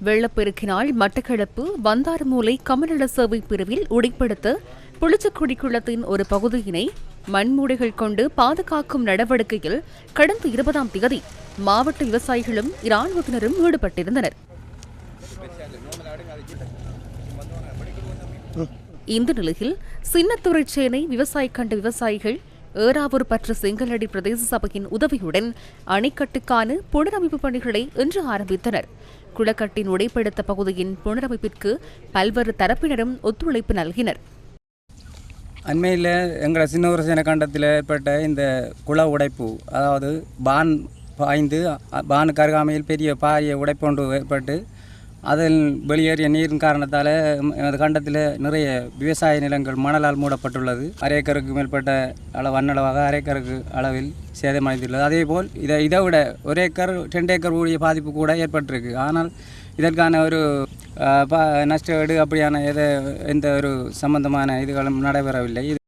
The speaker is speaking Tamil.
வெள்ளப்பெருக்கினால் மட்டக்களப்பு வந்தாறுமூலை கமநல சேவை பிரிவில் உடைப்படுத்த புளிச்சக்குடி குளத்தின் ஒரு பகுதியினை மண்மூடைகள் கொண்டு பாதுகாக்கும் நடவடிக்கையில் கடந்த இருபதாம் தேதி மாவட்ட விவசாயிகளும் இராணுவத்தினரும் ஈடுபட்டிருந்தனர். இந்த நிலையில் சின்னத்துறை சேனை விவசாய கண்ட விவசாயிகள் ஏறாவூர் பற்று செங்கலடி பிரதேச சபையின் உதவியுடன் அணைக்கட்டுக்கான புனரமைப்பு பணிகளை இன்று ஆரம்பித்தனர். குளக்கட்டின் உடைப்படுத்த பகுதியின் புனரமைப்பிற்கு பல்வேறு தரப்பினரும் ஒத்துழைப்பு நல்கினர். அண்மையில் எங்களை சின்னூர் சேனக்காண்டத்தில் ஏற்பட்ட இந்த குள உடைப்பு அதாவது பான் பாய்ந்து பானுக்கு அருகாமையில் பெரிய பாரிய உடைப்பு ஒன்று ஏற்பட்டு அதில் வெளியேறிய நீரின் காரணத்தால் எனது கண்டத்தில் நிறைய விவசாய நிலங்கள் மணலால் மூடப்பட்டுள்ளது. அரை ஏக்கருக்கு மேற்பட்ட அளவு அன்னளவாக அரை ஏக்கருக்கு அளவில் சேதமடைந்துள்ளது. அதேபோல் இதை இதை விட ஒரு ஏக்கர் ரெண்டு ஏக்கர் கூடிய பாதிப்பு கூட ஏற்பட்டிருக்கு. ஆனால் இதற்கான ஒரு அஹ், நஷ்டஈடு அப்படியான எதை எந்த ஒரு சம்பந்தமான இதுகளும் நடைபெறவில்லை. இது